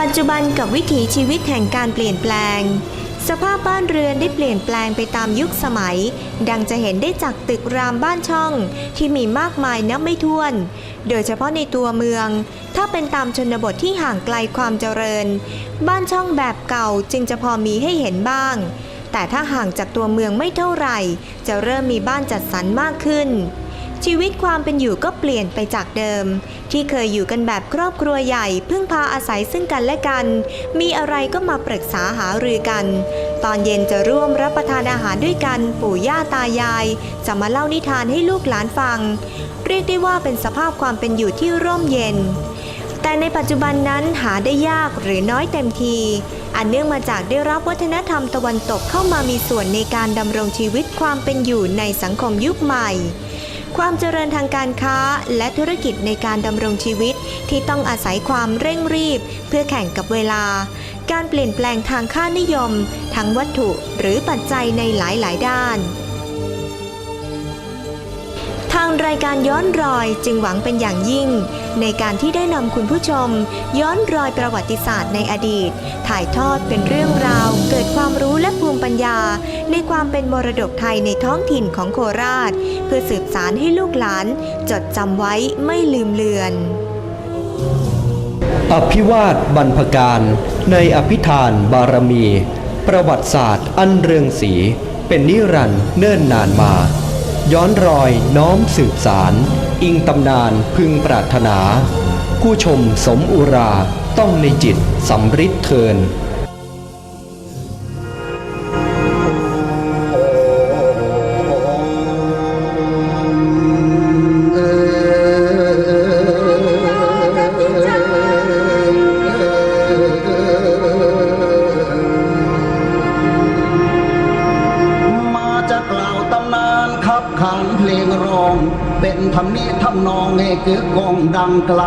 ปัจจุบันกับวิถีชีวิตแห่งการเปลี่ยนแปลง สภาพบ้านเรือนได้เปลี่ยนแปลงไปตามยุคสมัย ดังจะเห็นได้จากตึกรามบ้านช่องที่มีมากมายนับไม่ถ้วน โดยเฉพาะในตัวเมือง ถ้าเป็นตามชนบทที่ห่างไกลความเจริญ บ้านช่องแบบเก่าจึงจะพอมีให้เห็นบ้าง แต่ถ้าห่างจากตัวเมืองไม่เท่าไหร่ จะเริ่มมีบ้านจัดสรรมากขึ้น ชีวิตความเป็นอยู่ก็เปลี่ยนไปจากเดิม ที่เคยอยู่กันแบบครอบครัวใหญ่ พึ่งพาอาศัยซึ่งกันและกัน มีอะไรก็มาปรึกษาหารือกัน ตอนเย็นจะร่วมรับประทานอาหารด้วยกัน ปู่ย่าตายาย จะมาเล่านิทานให้ลูกหลานฟัง เรียกได้ว่าเป็นสภาพความเป็นอยู่ที่ร่มเย็น แต่ในปัจจุบันนั้นหาได้ยากหรือน้อยเต็มทีอันเนื่องมาจากได้รับวัฒนธรรมตะวันตกเข้ามามีส่วนในการดำรงชีวิตความเป็นอยู่ในสังคมยุคใหม่ ความเจริญทางการค้าและธุรกิจในการดำรงชีวิตที่ต้องอาศัยความเร่งรีบ เพื่อแข่งกับเวลา การเปลี่ยนแปลงทางค่านิยม ทั้งวัตถุหรือปัจจัยในหลาย ๆ ด้านทางรายการย้อนรอยจึงหวังเป็นอย่างยิ่ง ในการที่ได้นำคุณผู้ชม ย้อนรอยประวัติศาสตร์ในอดีต ถ่ายทอดเป็นเรื่องราว เกิดความรู้และภูมิปัญญา ในความเป็นมรดกไทยในท้องถิ่นของโคราช เพื่อสืบสารให้ลูกหลาน จดจำไว้ไม่ลืมเลือน อภิวาทบรรพการ ในอภิธานบารมี ประวัติศาสตร์อันเรืองสี เป็นนิรันดร์เนิ่นนานมา ย้อนรอยน้อมสืบสาร อิงตำนานพึงปรารถนา ผู้ชมสมอุราต้องในจิตสำริดเทิน ขับขานเพลงร้อง เป็นธรรมเนียทำนองให้เกิดกองดังไกล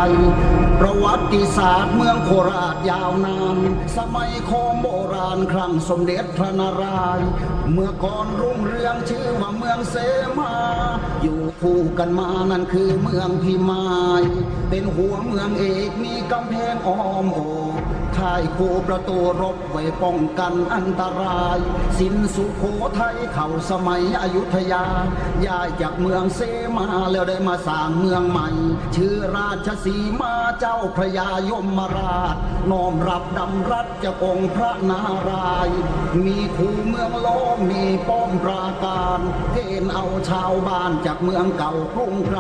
ประวัติศาสตร์เมืองโคราชยาวนาน สมัยของโบราณครั้งสมเด็จพระนารายณ์เมื่อก่อนรุ่งเรืองชื่อว่าเมืองเสมา อยู่คู่กันมานั่นคือเมืองพิมาย เป็นหัวเมืองเอกมีกำแพงอ้อมโอบ ค่ายคูประตูรบไว้ป้องกันอันตราย สินสุโขทัยเข้าสมัยอยุธยาย้ายจากเมืองเสมาแล้วได้มาสร้างเมืองใหม่ ชื่อราชสีมาเจ้าพระยายมราช น้อมรับดำรัฐจากองค์พระนารายณ์มีคูเมืองล้อมมีป้อมปราการเกณฑ์เอาชาวบ้านจากเมืองเก่ากรุงไกร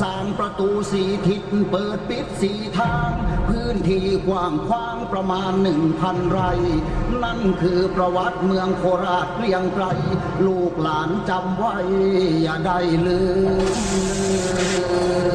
สร้างประตูสีทิศเปิดปิดสีทาง พื้นที่กว้างขวางประมาณหนึ่งพันไร่ นั่นคือประวัติเมืองโคราชเรียงไกรลูกหลานจำไว้ อย่าได้ลืม